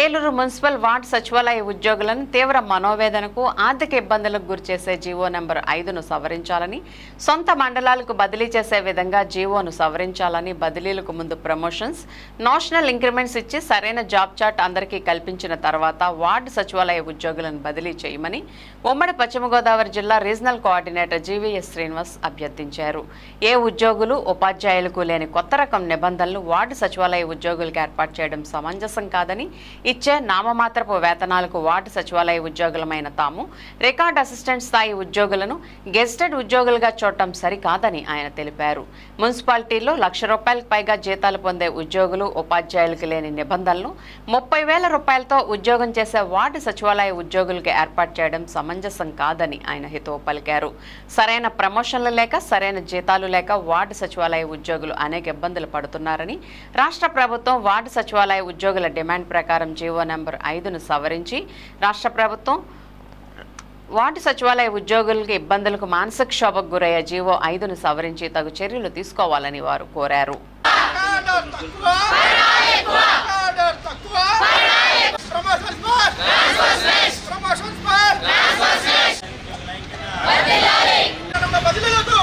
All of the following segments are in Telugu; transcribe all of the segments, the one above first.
ఏలూరు మున్సిపల్ వార్డు సచివాలయ ఉద్యోగులను తీవ్ర మనోవేదనకు ఆర్థిక ఇబ్బందులకు గురిచేసే జీవో నెంబర్ ఐదును సవరించాలని సొంత మండలాలకు బదిలీ చేసే విధంగా జీవోను సవరించాలని బదిలీలకు ముందు ప్రమోషన్స్ నేషనల్ ఇంక్రిమెంట్స్ ఇచ్చి సరైన జాబ్ చార్ట్ అందరికీ కల్పించిన తర్వాత వార్డు సచివాలయ ఉద్యోగులను బదిలీ చేయమని ఉమ్మడి పశ్చిమ గోదావరి జిల్లా రీజనల్ కోఆర్డినేటర్ జీవీఎస్ శ్రీనివాస్ అభ్యర్థించారు. ఏ ఉద్యోగులు ఉపాధ్యాయులకు లేని కొత్త రకం నిబంధనలు వార్డు సచివాలయ ఉద్యోగులకు ఏర్పాటు చేయడం సమంజసం కాదని ఇచ్చే నామమాత్రపు వేతనాలకు వార్డు సచివాలయ ఉద్యోగులమైన తాము రికార్డ్ అసిస్టెంట్ స్థాయి ఉద్యోగులను గెస్టెడ్ ఉద్యోగులుగా చూడటం సరికాదని ఆయన తెలిపారు. మున్సిపాలిటీల్లో లక్ష రూపాయలకు పైగా జీతాలు పొందే ఉద్యోగులు ఉపాధ్యాయులకు లేని నిబంధనలు ముప్పై వేల రూపాయలతో ఉద్యోగం చేసే వార్డు సచివాలయ ఉద్యోగులకు ఏర్పాటు చేయడం సమంజసం కాదని ఆయన హితవు పలికారు. సరైన ప్రమోషన్లు లేక సరైన జీతాలు లేక వార్డు సచివాలయ ఉద్యోగులు అనేక ఇబ్బందులు పడుతున్నారని రాష్ట్ర ప్రభుత్వం వార్డు సచివాలయ ఉద్యోగుల డిమాండ్ ప్రకారం జీవో నెంబర్ ఐదును సవరించి రాష్ట్ర ప్రభుత్వం వార్డు సచివాలయ ఉద్యోగులకు ఇబ్బందులకు మానసిక క్షోభకు గురయ్యే జీవో ఐదును సవరించి తగు చర్యలు తీసుకోవాలని వారు కోరారు కాడర్ తక్కువ కాడర్ తక్కువ ప్రమోషన్స్ ఫర్ ప్రమోషన్స్ ఫర్ మండలంలో బదిలీలకు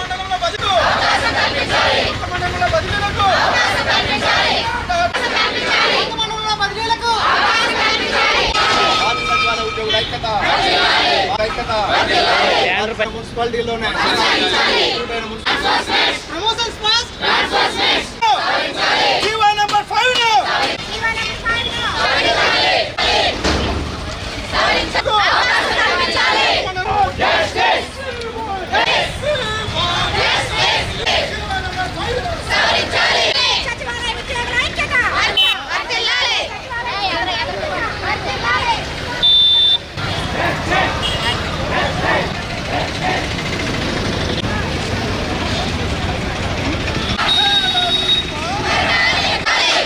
మండలంలో బదిలీలు మండలంలో బదిలీలకు మండలంలో బదిలీలకు వార్డు సచివాలయ ఉద్యోగుల ఐక్యత ఐక్యత మున్సిపాలిటీలోనే. Promotions first G O number five సచివాలయ ఉద్యోగుల ఐక్యత వర్ధిల్లాలి వర్ధిల్లాలి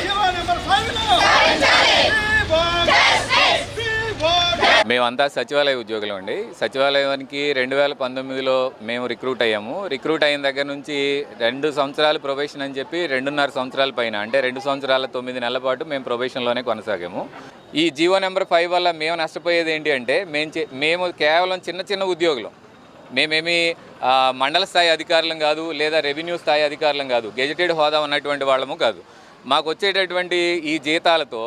జీవో నెంబర్ ఫైవ్ మేమంతా సచివాలయ ఉద్యోగులం అండి. సచివాలయానికి రెండు వేల పంతొమ్మిదిలో మేము రిక్రూట్ అయ్యాము. రిక్రూట్ అయిన దగ్గర నుంచి రెండు సంవత్సరాలు ప్రొబేషన్ అని చెప్పి రెండున్నర సంవత్సరాల పైన అంటే రెండు సంవత్సరాల తొమ్మిది నెలల పాటు మేము ప్రొబేషన్లోనే కొనసాగాము. ఈ జీవో నెంబర్ ఫైవ్ వల్ల మేము నష్టపోయేది ఏంటి అంటే మేము చే- మేము కేవలం చిన్న చిన్న ఉద్యోగులు. మేమేమి మండల స్థాయి అధికారులం కాదు లేదా రెవెన్యూ స్థాయి అధికారులం కాదు గెజిటెడ్ హోదా ఉన్నటువంటి వాళ్ళము కాదు. మాకు వచ్చేటటువంటి ఈ జీతాలతో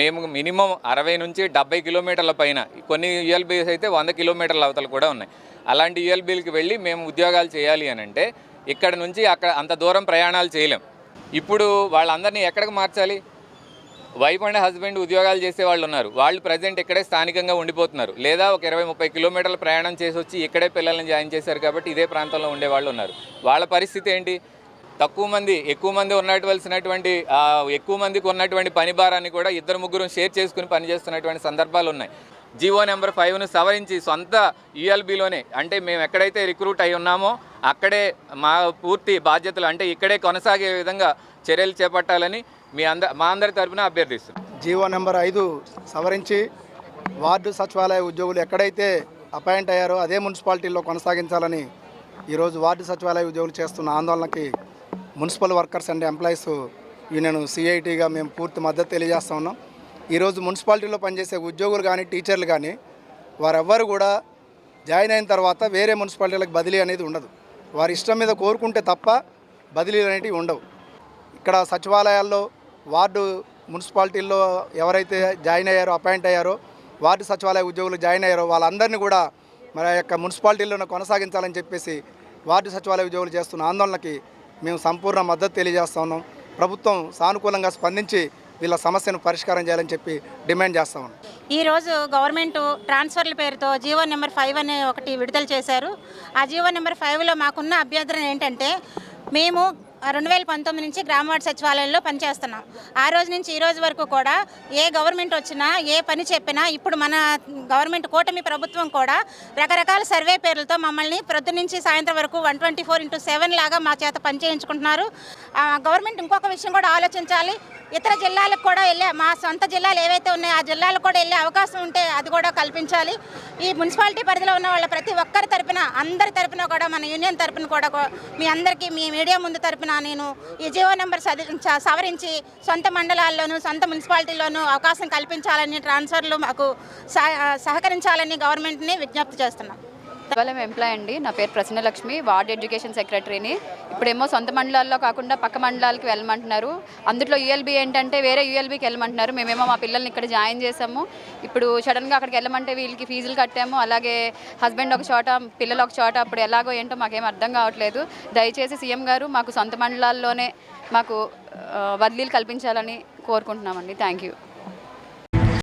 మేము మినిమం అరవై నుంచి డెబ్బై కిలోమీటర్ల పైన కొన్ని యూఎల్బీస్ అయితే వంద కిలోమీటర్ల అవతలు కూడా ఉన్నాయి. అలాంటి యూఎల్బీలకి వెళ్ళి మేము ఉద్యోగాలు చేయాలి అని అంటే ఇక్కడ నుంచి అక్కడ అంత దూరం ప్రయాణాలు చేయలేం. ఇప్పుడు వాళ్ళందరినీ ఎక్కడికి మార్చాలి? వైఫ్ అండ్ హస్బెండ్ ఉద్యోగాలు చేసే వాళ్ళు ఉన్నారు. వాళ్ళు ప్రజెంట్ ఇక్కడే స్థానికంగా ఉండిపోతున్నారు. లేదా ఒక ఇరవై ముప్పై కిలోమీటర్ల ప్రయాణం చేసి వచ్చి ఇక్కడే పిల్లల్ని జాయిన్ చేశారు కాబట్టి ఇదే ప్రాంతంలో ఉండే వాళ్ళు ఉన్నారు. వాళ్ళ పరిస్థితి ఏంటి? తక్కువ మంది ఎక్కువ మంది ఉన్నటువంటి ఎక్కువ మందికి ఉన్నటువంటి పని భారాన్ని కూడా ఇద్దరు ముగ్గురు షేర్ చేసుకుని పనిచేస్తున్నటువంటి సందర్భాలు ఉన్నాయి. జీవో నెంబర్ ఫైవ్ను సవరించి సొంత యూఎల్బీలోనే అంటే మేము ఎక్కడైతే రిక్రూట్ అయి ఉన్నామో అక్కడే మా పూర్తి బాధ్యతలు అంటే ఇక్కడే కొనసాగే విధంగా చర్యలు చేపట్టాలని మీ అంద మా అందరి తరఫున అభ్యర్థిస్తున్నాం. జీవో నెంబర్ ఐదు సవరించి వార్డు సచివాలయ ఉద్యోగులు ఎక్కడైతే అపాయింట్ అయ్యారో అదే మున్సిపాలిటీలో కొనసాగించాలని ఈరోజు వార్డు సచివాలయ ఉద్యోగులు చేస్తున్న ఆందోళనకి municipal workers and employees union సిఐటిగా మేము పూర్తి మద్దతు తెలియజేస్తా ఉన్నాం. ఈరోజు మున్సిపాలిటీలో పనిచేసే ఉద్యోగులు కానీ టీచర్లు కానీ వారెవ్వరు కూడా జాయిన్ అయిన తర్వాత వేరే మున్సిపాలిటీలకు బదిలీ అనేది ఉండదు. వారి ఇష్టం మీద కోరుకుంటే తప్ప బదిలీలు అనేటివి ఉండవు. ఇక్కడ సచివాలయాల్లో వార్డు మున్సిపాలిటీల్లో ఎవరైతే జాయిన్ అయ్యారో అపాయింట్ అయ్యారో వార్డు సచివాలయ ఉద్యోగులు జాయిన్ అయ్యారో వాళ్ళందరినీ కూడా మరి యొక్క మున్సిపాలిటీలను కొనసాగించాలని చెప్పేసి వార్డు సచివాలయ ఉద్యోగులు చేస్తున్న ఆందోళనకి మేము సంపూర్ణ మద్దతు తెలియజేస్తా ఉన్నాం. ప్రభుత్వం సానుకూలంగా స్పందించి వీళ్ళ సమస్యను పరిష్కారం చేయాలని చెప్పి డిమాండ్ చేస్తా ఉన్నాం. ఈరోజు గవర్నమెంట్ ట్రాన్స్ఫర్ల పేరుతో జీవో నెంబర్ ఫైవ్ అనే ఒకటి విడుదల చేశారు. ఆ జీవో నెంబర్ ఫైవ్లో మాకున్న అభ్యర్థన ఏంటంటే మేము రెండు వేల పంతొమ్మిది నుంచి గ్రామవార్డు సచివాలయంలో పనిచేస్తున్నాం. ఆ రోజు నుంచి ఈ రోజు వరకు కూడా ఏ గవర్నమెంట్ వచ్చినా ఏ పని చెప్పినా ఇప్పుడు మన గవర్నమెంట్ కూటమి ప్రభుత్వం కూడా రకరకాల సర్వే పేర్లతో మమ్మల్ని ప్రొద్దు నుంచి సాయంత్రం వరకు one twenty four into seven లాగా మా చేత పని చేయించుకుంటున్నారు గవర్నమెంట్ ఇంకొక విషయం కూడా ఆలోచించాలి. ఇతర జిల్లాలకు కూడా వెళ్ళే మా సొంత జిల్లాలు ఏవైతే ఉన్నాయో ఆ జిల్లాలకు కూడా వెళ్ళే అవకాశం ఉంటే అది కూడా కల్పించాలి. ఈ మున్సిపాలిటీ పరిధిలో ఉన్న వాళ్ళ ప్రతి ఒక్కరి తరపున అందరి తరపున కూడా మన యూనియన్ తరపున కూడా మీ అందరికీ మీ మీడియా ముందు తరపున నేను. ఈ జీవో నెంబర్ సది- సవరించి సొంత మండలాల్లోనూ సొంత మున్సిపాలిటీలోనూ అవకాశం కల్పించాలని ట్రాన్స్ఫర్లు మాకు సహ- సహకరించాలని గవర్నమెంట్ని విజ్ఞప్తి చేస్తున్నాం. సచివాలయం ఎంప్లాయ్ అండి. నా పేరు ప్రసన్నలక్ష్మి. వార్డ్ ఎడ్యుకేషన్ సెక్రటరీని. ఇప్పుడేమో సొంత మండలాల్లో కాకుండా పక్క మండలాలకు వెళ్ళమంటున్నారు. అందులో యూఎల్బీ ఏంటంటే వేరే యూఎల్బీకి వెళ్ళమంటున్నారు. మేమేమో మా పిల్లల్ని ఇక్కడ జాయిన్ చేసాము ఇప్పుడు సడన్గా అక్కడికి వెళ్ళమంటే వీళ్ళకి ఫీజులు కట్టాము. అలాగే హస్బెండ్ ఒక చోట పిల్లలు ఒక చోట అప్పుడు ఎలాగో ఏంటో మాకేం అర్థం కావట్లేదు. దయచేసి సీఎం గారు మాకు సొంత మండలాల్లోనే మాకు వదిలీలు బదిలీలు కల్పించాలని కోరుకుంటున్నామండి. Thank you